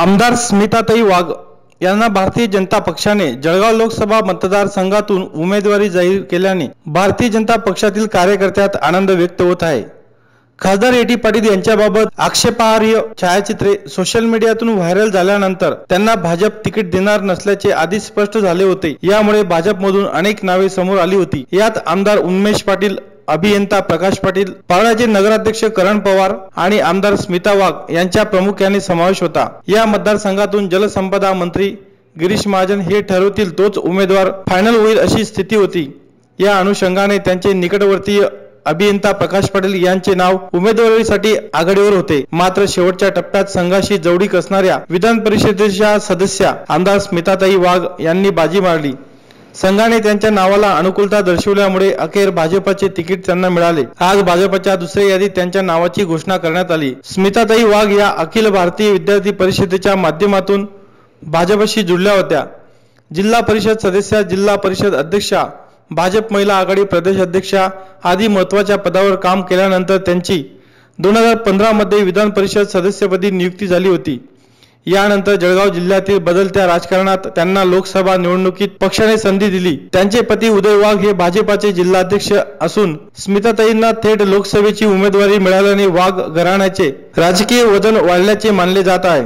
आमदार स्मिताताई वाघ यांना भारतीय जनता पक्षाने जळगाव लोकसभा मतदारसंघातून उमेदवारी जाहीर केल्याने भारतीय जनता पक्षातील कार्यकर्त्यात आनंद व्यक्त होत आहे. खासदार ए टी पाटील यांच्याबाबत आक्षेपार्ह छायाचित्रे सोशल मीडियातून व्हायरल झाल्यानंतर त्यांना भाजप तिकीट देणार नसल्याचे आधीच स्पष्ट झाले होते. यामुळे भाजपमधून अनेक नावे समोर आली होती. यात आमदार उन्मेष पाटील अभियंता प्रकाश पाटील पावळाचे नगराध्यक्ष करण पवार आणि आमदार स्मिता वाघ यांच्या प्रामुख्याने समावेश होता. या मतदारसंघातून जलसंपदा मंत्री गिरीश महाजन हे ठरवतील तोच उमेदवार फायनल होईल अशी स्थिती होती. या अनुषंगाने त्यांचे निकटवर्तीय अभियंता प्रकाश पाटील यांचे नाव उमेदवारीसाठी आघाडीवर होते. मात्र शेवटच्या टप्प्यात संघाशी जवळीक असणाऱ्या विधान परिषदेच्या सदस्या आमदार स्मिताताई वाघ यांनी बाजी मारली. संघाने त्यांच्या नावाला अनुकूलता दर्शवल्यामुळे अखेर भाजपचे तिकीट त्यांना मिळाले. आज भाजपच्या दुसऱ्या यादीत त्यांच्या नावाची घोषणा करण्यात आली. स्मिताताई वाघ या अखिल भारतीय विद्यार्थी परिषदेच्या माध्यमातून भाजपशी जुळल्या होत्या. जिल्हा परिषद सदस्या जिल्हा परिषद अध्यक्षा भाजप महिला आघाडी प्रदेश अध्यक्षा आदी महत्त्वाच्या पदावर काम केल्यानंतर त्यांची दोन हजार पंधरा मध्ये विधान परिषद सदस्यपदी नियुक्ती झाली होती. यानंतर जळगाव जिल्ह्यातील बदलत्या राजकारणात त्यांना लोकसभा निवडणुकीत पक्षाने संधी दिली. त्यांचे पती उदय वाघ हे भाजपाचे जिल्हाध्यक्ष असून स्मिताताईंना थेट लोकसभेची उमेदवारी मिळाल्याने वाघ घराण्याचे राजकीय वजन वाढल्याचे मानले जात आहे.